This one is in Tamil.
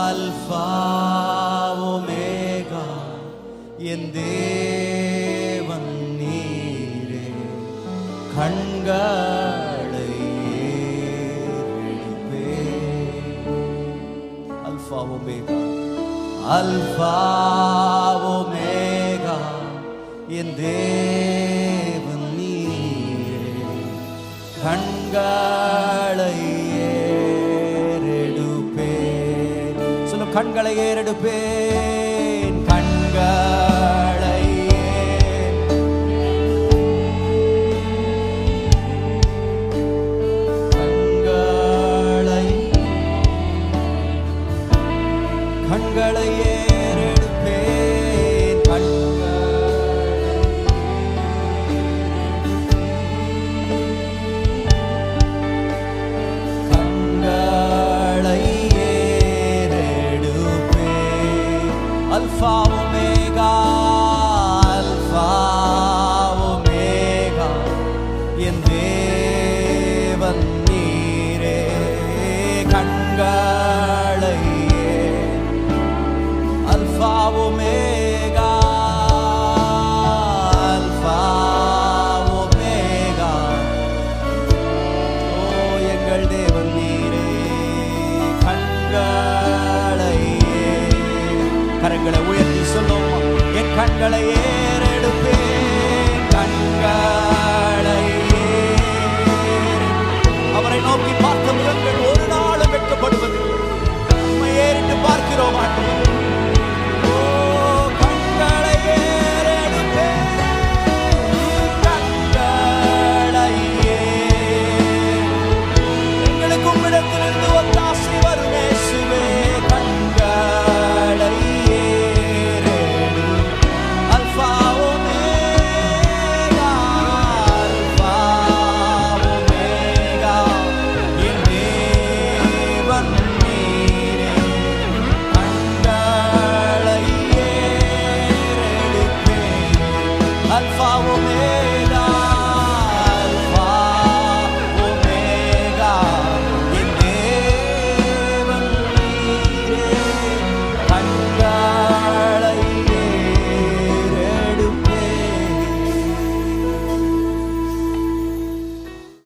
அல்பா ஒமேகா என் தேவன் நீரே கண்களை ஏறெடுப்பே அல்பா ஒமேகா அல்பா ஒமேகா என் தேவன் நீரே கண்களை கண்களை ஏறெடுப்பேன். கண்களை கண்களை கண்களை ஏறெடுப்பேன். அல்பா ஒமேகா அல்பா ஒமேகா என் தேவன் நீரே கண்களை அல்பா ஒமேகா அல்பா ஒமேகா ஓ எங்கள் தேவன் நீரே. கரங்களை உயர்த்தி சொல்லும். என் கண்களை ஏறெடுப்பேன் கண்கள்